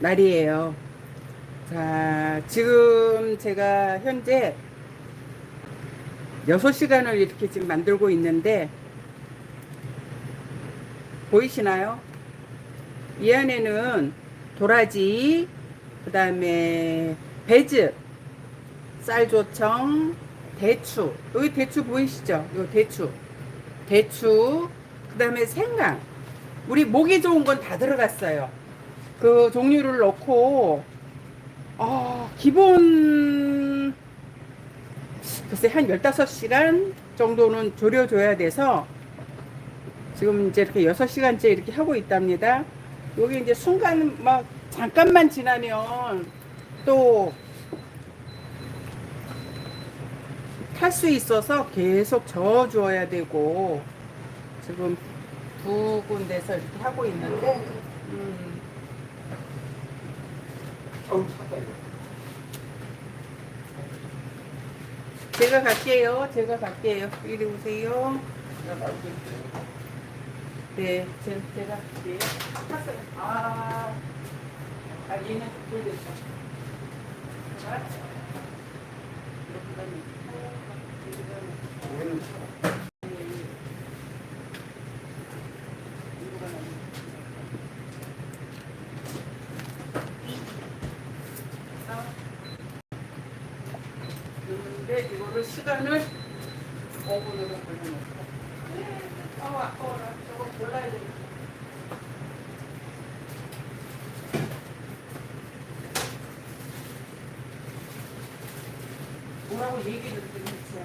날이에요. 자, 지금 제가 현재 6시간을 이렇게 지금 만들고 있는데, 보이시나요? 이 안에는 도라지, 그 다음에 배즙, 쌀조청, 대추. 여기 대추 보이시죠? 요 대추. 대추, 그 다음에 생강. 우리 목이 좋은 건 다 들어갔어요. 그 종류를 넣고, 어, 기본, 글쎄, 한 15시간 정도는 졸여줘야 돼서, 지금 이제 이렇게 6시간째 이렇게 하고 있답니다. 여기 이제 순간 막 잠깐만 지나면 또 탈 수 있어서 계속 저어 주어야 되고 지금 두 군데서 이렇게 하고 있는데 음, 이거. 제가 갈게요. 제가 갈게요. 이리 오세요. 네, 제, 제가 갈게요. 아, 아 얘는 돌렸어. 여기다 놓 근데 이거를 시간을 5분으로 걸려놓고. 아우 아까워라 저거 골라야 되겠다. 뭐라고 얘기를 좀 했지.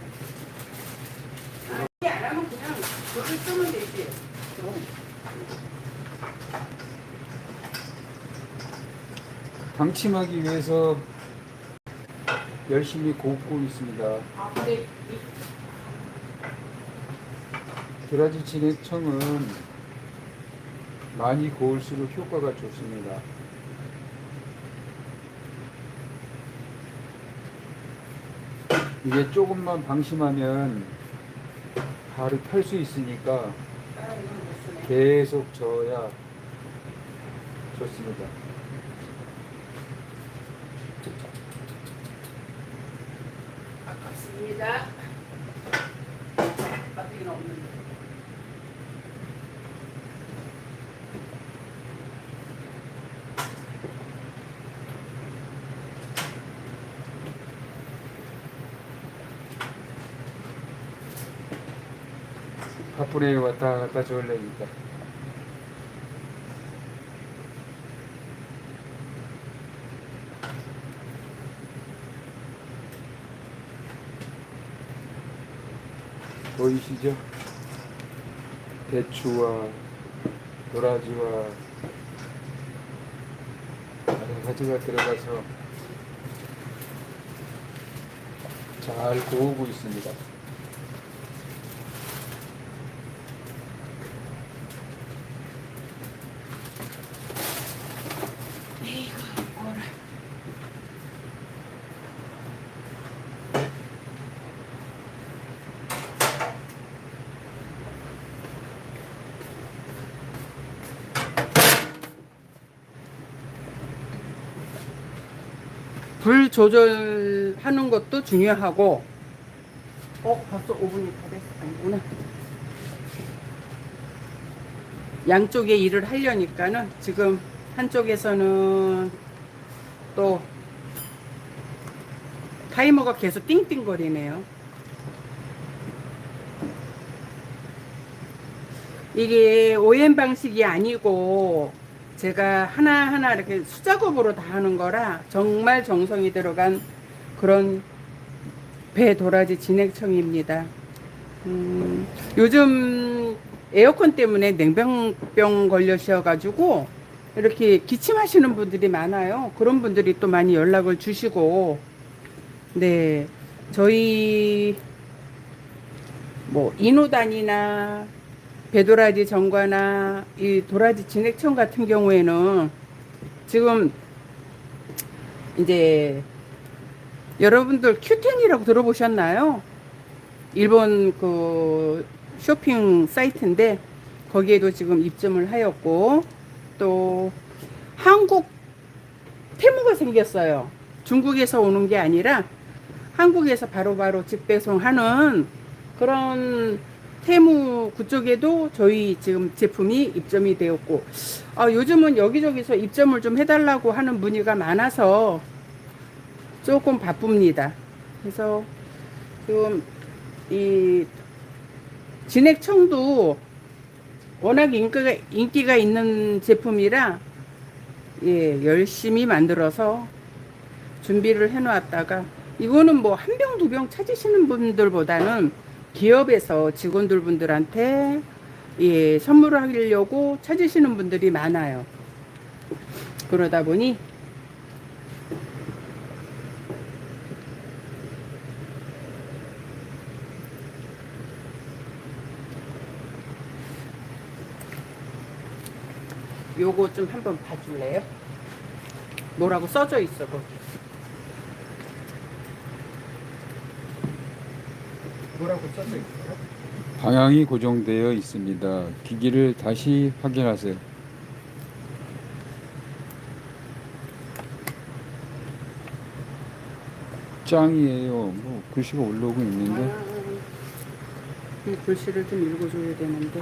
아, 얘기 안 하면 그냥 저를 쓰면 되지. 방침하기 위해서 열심히 굽고 있습니다. 아 근데 이 도라지 진액청은 많이 고울수록 효과가 좋습니다. 이게 조금만 방심하면 바로 펼 수 있으니까. 계속 저어야 좋습니다. 아깝습니다. 배터리는 없는데. 바쁘네 왔다 갔다 저을래니까. 보이시죠? 대추와 도라지와 여러 가지가 들어가서 잘 구우고 있습니다. 조절하는 것도 중요하고. 어 벌써 5분이 다 됐어 아니구나. 양쪽에 일을 하려니까는 지금 한쪽에서는 또 타이머가 계속 띵띵거리네요. 이게 OM 방식이 아니고 제가 하나하나 이렇게 수작업으로 다 하는 거라 정말 정성이 들어간 그런 배 도라지 진액청입니다. 음, 요즘 에어컨 때문에 냉병병 걸려셔가지고 이렇게 기침하시는 분들이 많아요. 그런 분들이 또 많이 연락을 주시고, 네, 저희 뭐 인호단이나 배도라지 정과나 이 도라지 진액청 같은 경우에는 지금 이제 여러분들 큐텐이라고 들어보셨나요? 일본 그 쇼핑 사이트인데 거기에도 지금 입점을 하였고 또 한국 거 생겼어요. 중국에서 오는 게 아니라 한국에서 바로바로 직배송하는 그런 테무 그쪽에도 저희 지금 제품이 입점이 되었고 아, 요즘은 여기저기서 입점을 좀 해달라고 하는 문의가 많아서 조금 바쁩니다. 그래서 지금 이 진액청도 워낙 인기가, 인기가 있는 제품이라 예, 열심히 만들어서 준비를 해놓았다가 이거는 뭐 한 병 두 병 찾으시는 분들보다는 기업에서 직원들 분들한테 예, 선물을 하려고 찾으시는 분들이 많아요. 그러다 보니 요거 좀 한번 봐줄래요? 뭐라고 써져 있어 거기. 뭐라고 써져 있어요? 방향이 고정되어 있습니다. 기기를 다시 확인하세요. 짱이에요. 뭐 글씨가 올라오고 있는데 아, 이 글씨를 좀 읽어줘야 되는데.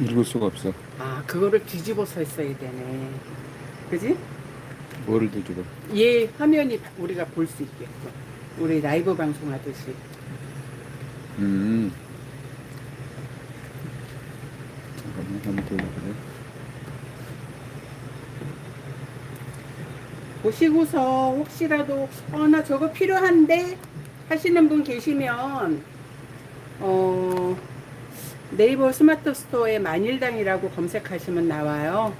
읽을 수가 없어. 아, 그거를 뒤집어서 했어야 되네. 그지? 뭐를 뒤집어? 얘 화면이 우리가 볼 수 있게끔. 우리 라이브 방송하듯이. 음. 잠깐만 한번 더 해볼래? 보시고서 혹시라도 어 나 저거 필요한데 하시는 분 계시면 어 네이버 스마트 스토어에 만일당이라고 검색하시면 나와요.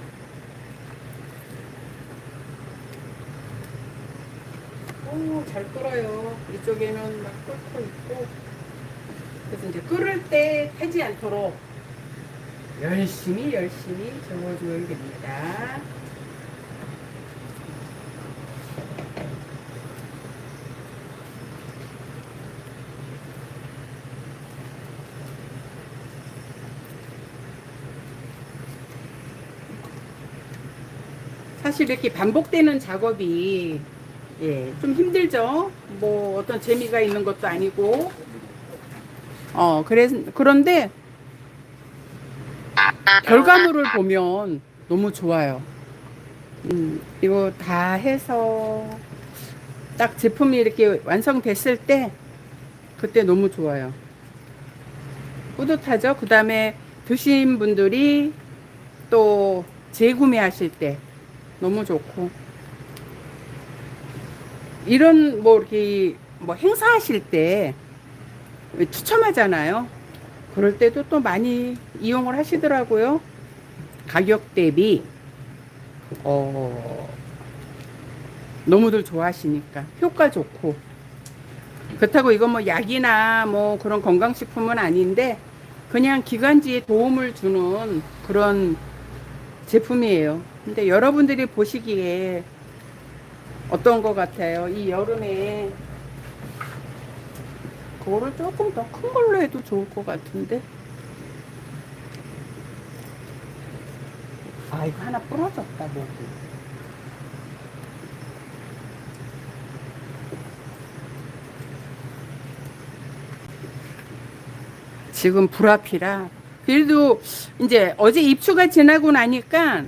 오, 잘 끓어요. 이쪽에는 막 끓고 있고. 그래서 이제 끓을 때 타지 않도록 열심히 열심히 저어줘야 됩니다. 사실 이렇게 반복되는 작업이 예, 좀 힘들죠. 뭐 어떤 재미가 있는 것도 아니고. 어, 그래 그런데 결과물을 보면 너무 좋아요. 음, 이거 다 해서 딱 제품이 이렇게 완성됐을 때 그때 너무 좋아요. 뿌듯하죠. 그 다음에 드신 분들이 또 재구매하실 때 너무 좋고 이런 뭐 이렇게 뭐 행사하실 때 추첨하잖아요. 그럴 때도 또 많이 이용을 하시더라고요. 가격 대비 어 너무들 좋아하시니까 효과 좋고 그렇다고 이거 뭐 약이나 뭐 그런 건강식품은 아닌데 그냥 기관지에 도움을 주는 그런 제품이에요. 근데 여러분들이 보시기에 어떤 것 같아요? 이 여름에 그거를 조금 더 큰 걸로 해도 좋을 것 같은데. 아, 이거 하나 부러졌다, 목이. 지금 불앞이라. 그래도 이제 어제 입추가 지나고 나니까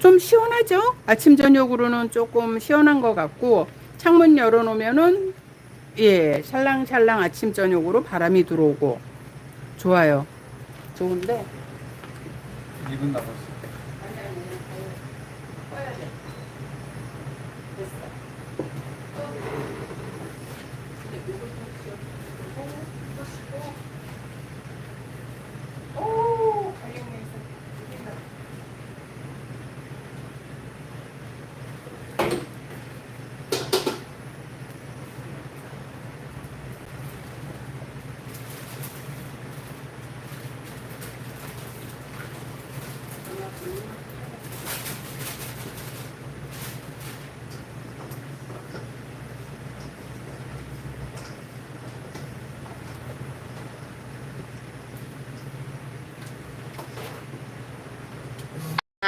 좀 시원하죠? 아침, 저녁으로는 조금 시원한 것 같고, 창문 열어놓으면은, 예, 샬랑샬랑 아침, 저녁으로 바람이 들어오고, 좋아요. 좋은데, 2분 남았어.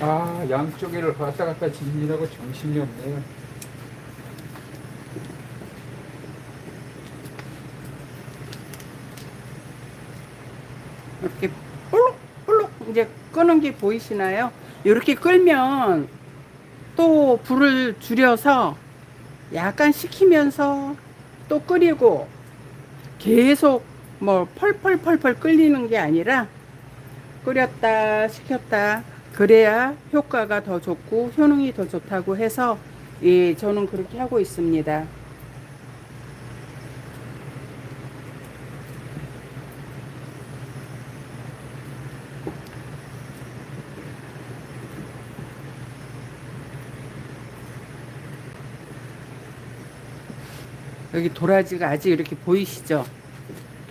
아 양쪽에를 왔다 갔다 지니라고 정신이 없네요. 이렇게 볼록 볼록 이제 끄는 게 보이시나요? 이렇게 끌면 또 불을 줄여서 약간 식히면서 또 끓이고 계속 뭐 펄펄펄펄 끓이는 게 아니라 끓였다 식혔다 그래야 효과가 더 좋고 효능이 더 좋다고 해서 예, 저는 그렇게 하고 있습니다. 여기 도라지가 아직 이렇게 보이시죠?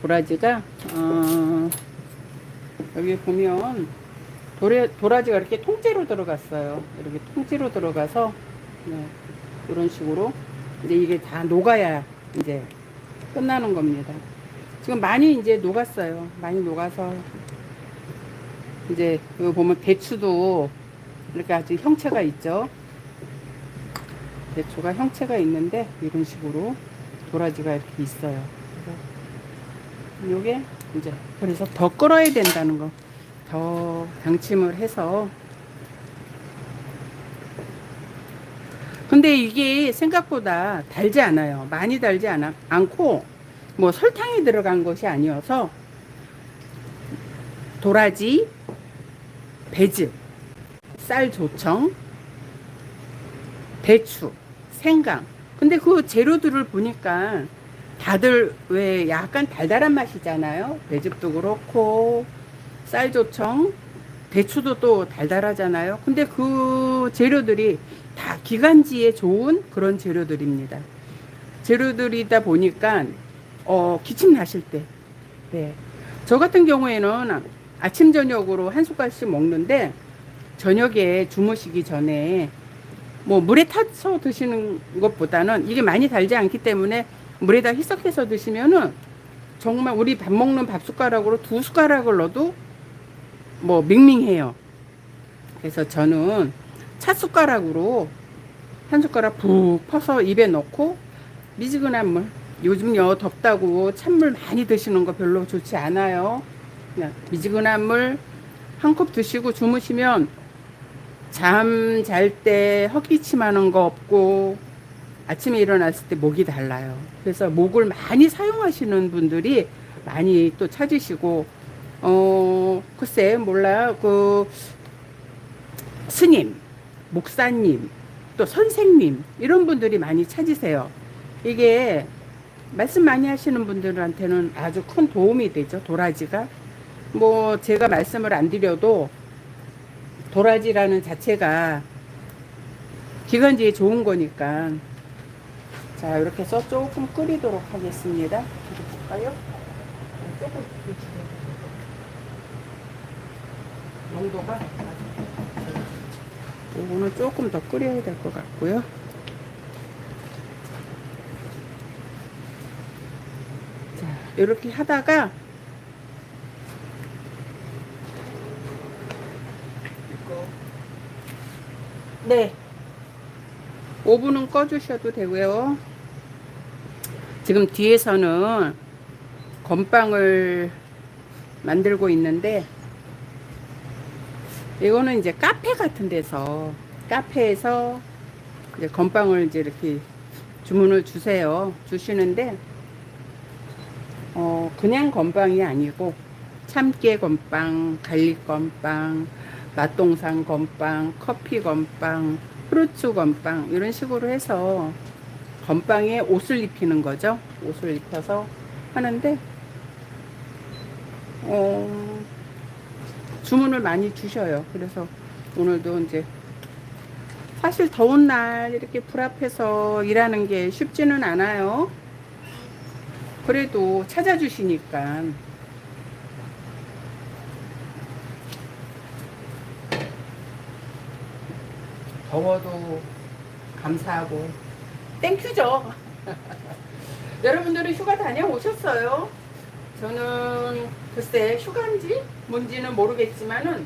도라지가 어, 여기 보면 도래, 도라지가 이렇게 통째로 들어갔어요. 이렇게 통째로 들어가서 네, 이런 식으로 이제 이게 다 녹아야 이제 끝나는 겁니다. 지금 많이 이제 녹았어요. 많이 녹아서 이제 여기 보면 대추도 이렇게 아주 형체가 있죠. 대추가 형체가 있는데 이런 식으로 도라지가 이렇게 있어요. 요게 이제 그래서 더 끓어야 된다는 거. 더 방침을 해서 근데 이게 생각보다 달지 않아요. 많이 달지 않아, 않고 뭐 설탕이 들어간 것이 아니어서 도라지, 배즙, 쌀 조청, 대추, 생강. 근데 그 재료들을 보니까 다들 왜 약간 달달한 맛이잖아요. 배즙도 그렇고 쌀조청, 대추도 또 달달하잖아요. 근데 그 재료들이 다 기관지에 좋은 그런 재료들입니다. 재료들이다 보니까 어, 기침 나실 때, 네. 저 같은 경우에는 아침 저녁으로 한 숟갈씩 먹는데 저녁에 주무시기 전에 뭐 물에 타서 드시는 것보다는 이게 많이 달지 않기 때문에 물에다 희석해서 드시면은 정말 우리 밥 먹는 밥 숟가락으로 두 숟가락을 넣어도 뭐 밍밍해요. 그래서 저는 차 숟가락으로 한 숟가락 푹 퍼서 입에 넣고 미지근한 물. 요즘요 덥다고 찬물 많이 드시는 거 별로 좋지 않아요. 그냥 미지근한 물 한 컵 드시고 주무시면 잠 잘 때 헛기침 하는 거 없고 아침에 일어났을 때 목이 달라요. 그래서 목을 많이 사용하시는 분들이 많이 또 찾으시고 어 글쎄 몰라요. 그 스님, 목사님, 또 선생님 이런 분들이 많이 찾으세요. 이게 말씀 많이 하시는 분들한테는 아주 큰 도움이 되죠. 도라지가 뭐 제가 말씀을 안 드려도 도라지라는 자체가 기관지에 좋은 거니까 자 이렇게 해서 조금 끓이도록 하겠습니다. 볼까요? 조금 농도가 요거는 조금 더 끓여야 될 것 같고요. 자 이렇게 하다가 네. 오븐은 꺼주셔도 되고요. 지금 뒤에서는 건빵을 만들고 있는데 이거는 이제 카페 같은 데서 카페에서 이제 건빵을 이제 이렇게 주문을 주세요. 주시는데 어 그냥 건빵이 아니고 참깨 건빵, 갈릭 건빵, 맛동산 건빵, 커피 건빵, 프루츠 건빵 이런 식으로 해서 건빵에 옷을 입히는 거죠. 옷을 입혀서 하는데 어, 주문을 많이 주셔요. 그래서 오늘도 이제 사실 더운 날 이렇게 불 앞에서 일하는 게 쉽지는 않아요. 그래도 찾아주시니까 더워도 감사하고 땡큐죠. 여러분들은 휴가 다녀오셨어요? 저는 글쎄 휴가인지 뭔지는 모르겠지만은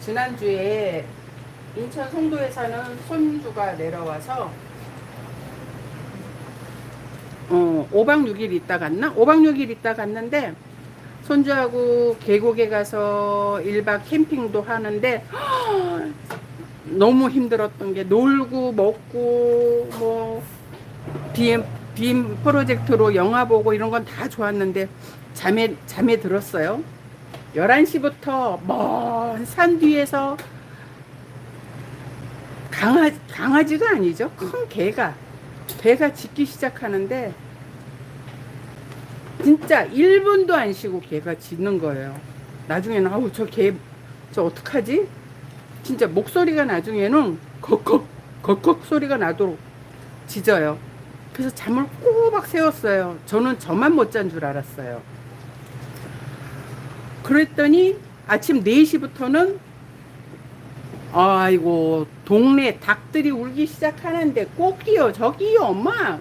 지난주에 인천 송도에 사는 손주가 내려와서 어, 5박 6일 있다 갔나? 5박 6일 있다 갔는데 손주하고 계곡에 가서 1박 캠핑도 하는데 너무 힘들었던 게 놀고 먹고 뭐 BM 빔 프로젝트로 영화 보고 이런 건 다 좋았는데 잠에 잠에 들었어요. 11시부터 먼 산 뒤에서 강아, 강아지가 아니죠. 큰 개가 개가 짖기 시작하는데 진짜 1분도 안 쉬고 개가 짖는 거예요. 나중에는 아우 저 개 저 어떡하지? 진짜 목소리가 나중에는 걱걱 걱걱 소리가 나도록 짖어요. 그래서 잠을 꼬박 세웠어요. 저는 저만 못 잔 줄 알았어요. 그랬더니 아침 4시부터는 아이고 동네 닭들이 울기 시작하는데 꼭이요 저기요 엄마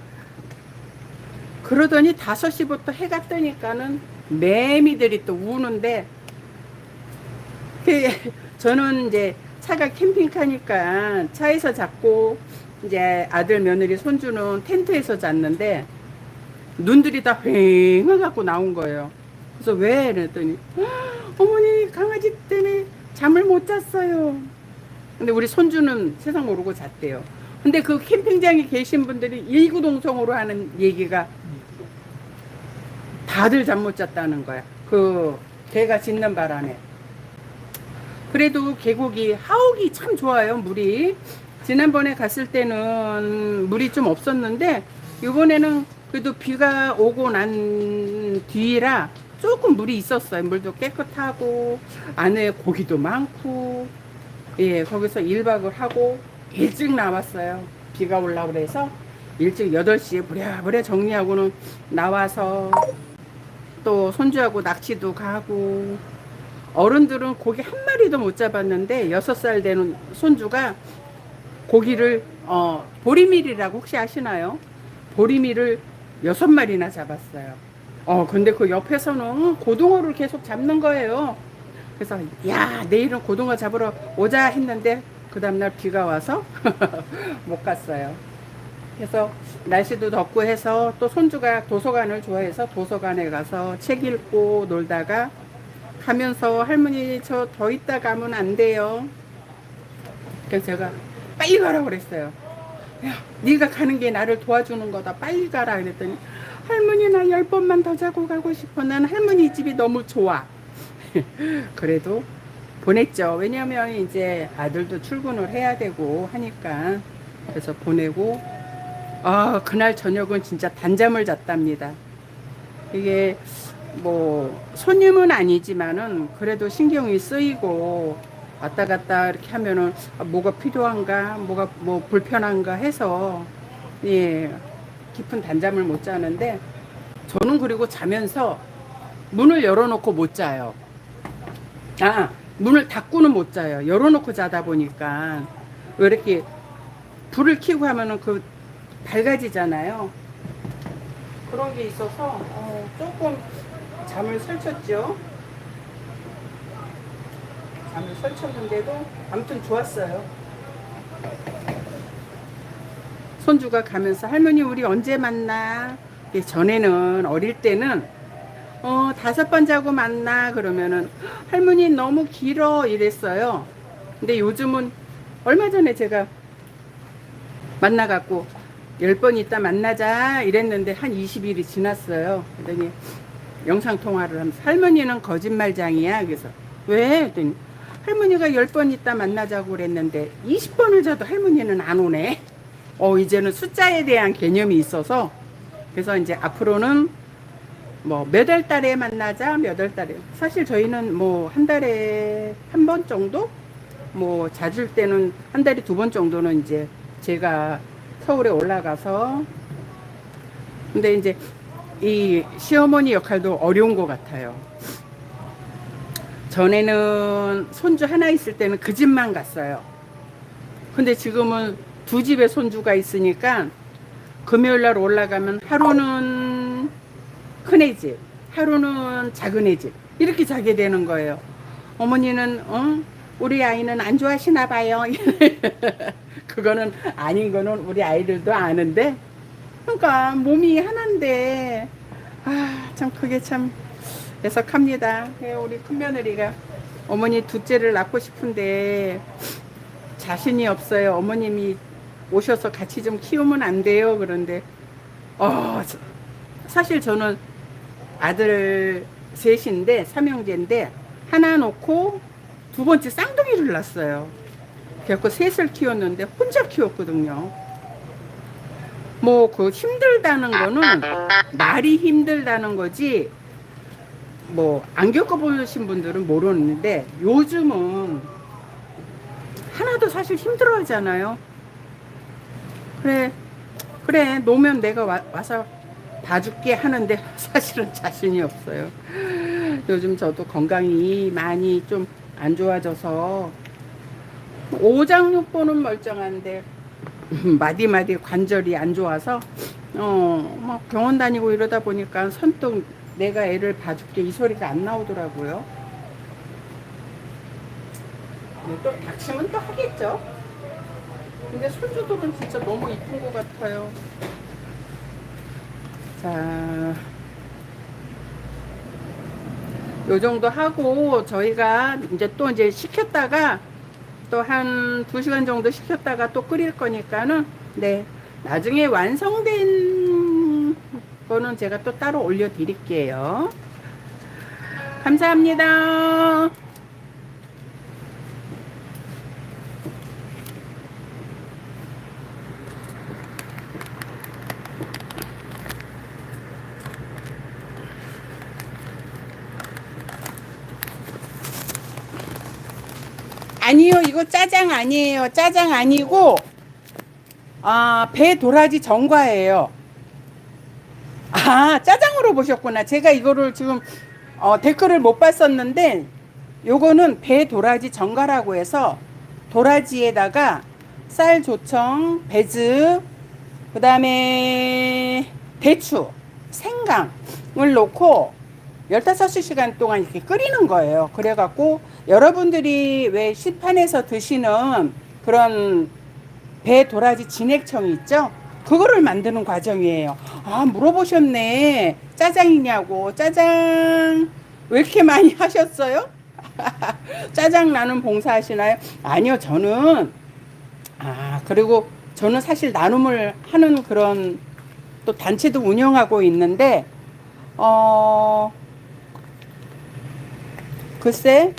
그러더니 5시부터 해가 뜨니까는 매미들이 또 우는데 그 저는 이제 차가 캠핑카니까 차에서 잤고 이제 아들 며느리 손주는 텐트에서 잤는데 눈들이 다 휑해 갖고 나온 거예요. 그래서 왜 그랬더니 어머니 강아지 때문에 잠을 못 잤어요. 근데 우리 손주는 세상 모르고 잤대요. 근데 그 캠핑장에 계신 분들이 일구동성으로 하는 얘기가 다들 잠 못 잤다는 거야. 그 개가 짖는 바람에. 그래도 계곡이 하옥이 참 좋아요 물이 지난번에 갔을 때는 물이 좀 없었는데 이번에는 그래도 비가 오고 난 뒤라 조금 물이 있었어요. 물도 깨끗하고 안에 고기도 많고. 예 거기서 1박을 하고 일찍 나왔어요. 비가 올라 그래서 일찍 8시에 부랴부랴 정리하고는 나와서 또 손주하고 낚시도 가고. 어른들은 고기 한 마리도 못 잡았는데 여섯 살 되는 손주가 고기를 어 보리밀이라고 혹시 아시나요? 보리밀을 여섯 마리나 잡았어요. 어 근데 그 옆에서는 고등어를 계속 잡는 거예요. 그래서 야 내일은 고등어 잡으러 오자 했는데 그 다음날 비가 와서 못 갔어요. 그래서 날씨도 덥고 해서 또 손주가 도서관을 좋아해서 도서관에 가서 책 읽고 놀다가 가면서 할머니 저 더 있다 가면 안 돼요. 그래서 제가 빨리 가라 그랬어요. 야, 네가 가는 게 나를 도와주는 거다. 빨리 가라 그랬더니 할머니 나 열 번만 더 자고 가고 싶어. 난 할머니 집이 너무 좋아. 그래도 보냈죠. 왜냐면 이제 아들도 출근을 해야 되고 하니까 그래서 보내고 아 그날 저녁은 진짜 단잠을 잤답니다. 이게 뭐 손님은 아니지만은 그래도 신경이 쓰이고 왔다 갔다 이렇게 하면은 아, 뭐가 필요한가 뭐가 뭐 불편한가 해서 예 깊은 단잠을 못 자는데 저는 그리고 자면서 문을 열어놓고 못 자요. 아 문을 닫고는 못 자요. 열어놓고 자다 보니까 왜 이렇게 불을 켜고 하면은 그 밝아지잖아요. 그런 게 있어서 어, 조금 잠을 설쳤죠. 잠을 설쳤는데도 아무튼 좋았어요. 손주가 가면서 할머니 우리 언제 만나? 이게 전에는 어릴 때는 어 다섯 번 자고 만나 그러면은 할머니 너무 길어 이랬어요. 근데 요즘은 얼마 전에 제가 만나갖고 열 번 있다 만나자 이랬는데 한 20일이 지났어요. 그러더니 영상 통화를 하면서 할머니는 거짓말장이야. 그래서 왜? 그랬더니 할머니가 열번 있다 만나자고 그랬는데 20번을 자도 할머니는 안 오네. 어 이제는 숫자에 대한 개념이 있어서 그래서 이제 앞으로는 뭐 몇 월 달에 만나자 몇 월 달에 사실 저희는 뭐 한 달에 한 번 정도 뭐 잦을 때는 한 달에 두 번 정도는 이제 제가 서울에 올라가서 근데 이제 이 시어머니 역할도 어려운 것 같아요. 전에는 손주 하나 있을 때는 그 집만 갔어요. 근데 지금은 두 집에 손주가 있으니까 금요일 날 올라가면 하루는 큰애 집, 하루는 작은 애 집 이렇게 자게 되는 거예요. 어머니는 어? 우리 아이는 안 좋아하시나 봐요. 그거는 아닌 거는 우리 아이들도 아는데 그러니까 몸이 하나인데 아 참 그게 참 애석합니다. 예, 우리 큰며느리가 어머니 둘째를 낳고 싶은데 자신이 없어요. 어머님이 오셔서 같이 좀 키우면 안 돼요. 그런데 어 저- 사실 저는 아들 셋인데 삼형제인데 하나 놓고 두 번째 쌍둥이를 낳았어요. 그래갖고 셋을 키웠는데 혼자 키웠거든요. 뭐 그 힘들다는 거는 말이 힘들다는 거지 뭐 안 겪어보신 분들은 모르는데 요즘은 하나도 사실 힘들어 하잖아요. 그래 그래 놓으면 내가 와, 와서 봐줄게 하는데 사실은 자신이 없어요. 요즘 저도 건강이 많이 좀 안 좋아져서 오장육부는 멀쩡한데 마디마디 관절이 안 좋아서 어막 병원 다니고 이러다 보니까 선뜻 내가 애를 봐줄게 이 소리가 안 나오더라고요. 네, 또 닥치면 또 하겠죠. 근데 손주들은 진짜 너무 이쁜 것 같아요. 자, 요 정도 하고 저희가 이제 또 이제 식혔다가 또한두 시간 정도 식혔다가 또 끓일 거니까는 네 나중에 완성된 거는 제가 또 따로 올려드릴게요. 감사합니다. 아니요, 이거 짜장 아니에요. 짜장 아니고, 아, 배 도라지 전과예요. 아, 짜장으로 보셨구나. 제가 이거를 지금, 어, 댓글을 못 봤었는데, 요거는 배 도라지 전과라고 해서, 도라지에다가 쌀 조청, 배즙, 그 다음에 대추, 생강을 넣고 15시간 동안 이렇게 끓이는 거예요. 그래갖고 여러분들이 왜 시판에서 드시는 그런 배 도라지 진액청이 있죠? 그거를 만드는 과정이에요. 아, 물어보셨네. 짜장이냐고. 짜장. 왜 이렇게 많이 하셨어요? 짜장 나눔 봉사 하시나요? 아니요, 저는. 아, 그리고 저는 사실 나눔을 하는 그런 또 단체도 운영하고 있는데, 어, 글쎄,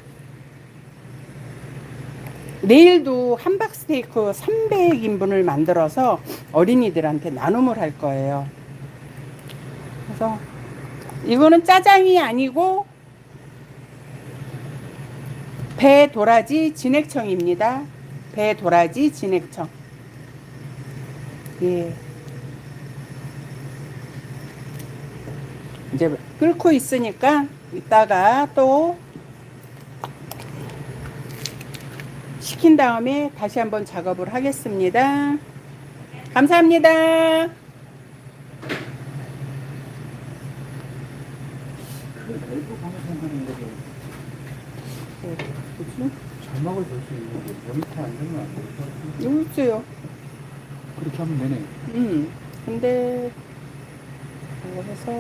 내일도 함박 스테이크 300인분을 만들어서 어린이들한테 나눔을 할 거예요. 그래서 이거는 짜장이 아니고 배 도라지 진액청입니다. 배 도라지 진액청. 예. 이제 끓고 있으니까 이따가 또 식힌 다음에 다시 한번 작업을 하겠습니다. 감사합니다. 자막을 볼 수 있는 게 모니터 안 되면 안 같은데. 여기 있어요. 그렇게 하면 되네. 음. 근데 이거 해서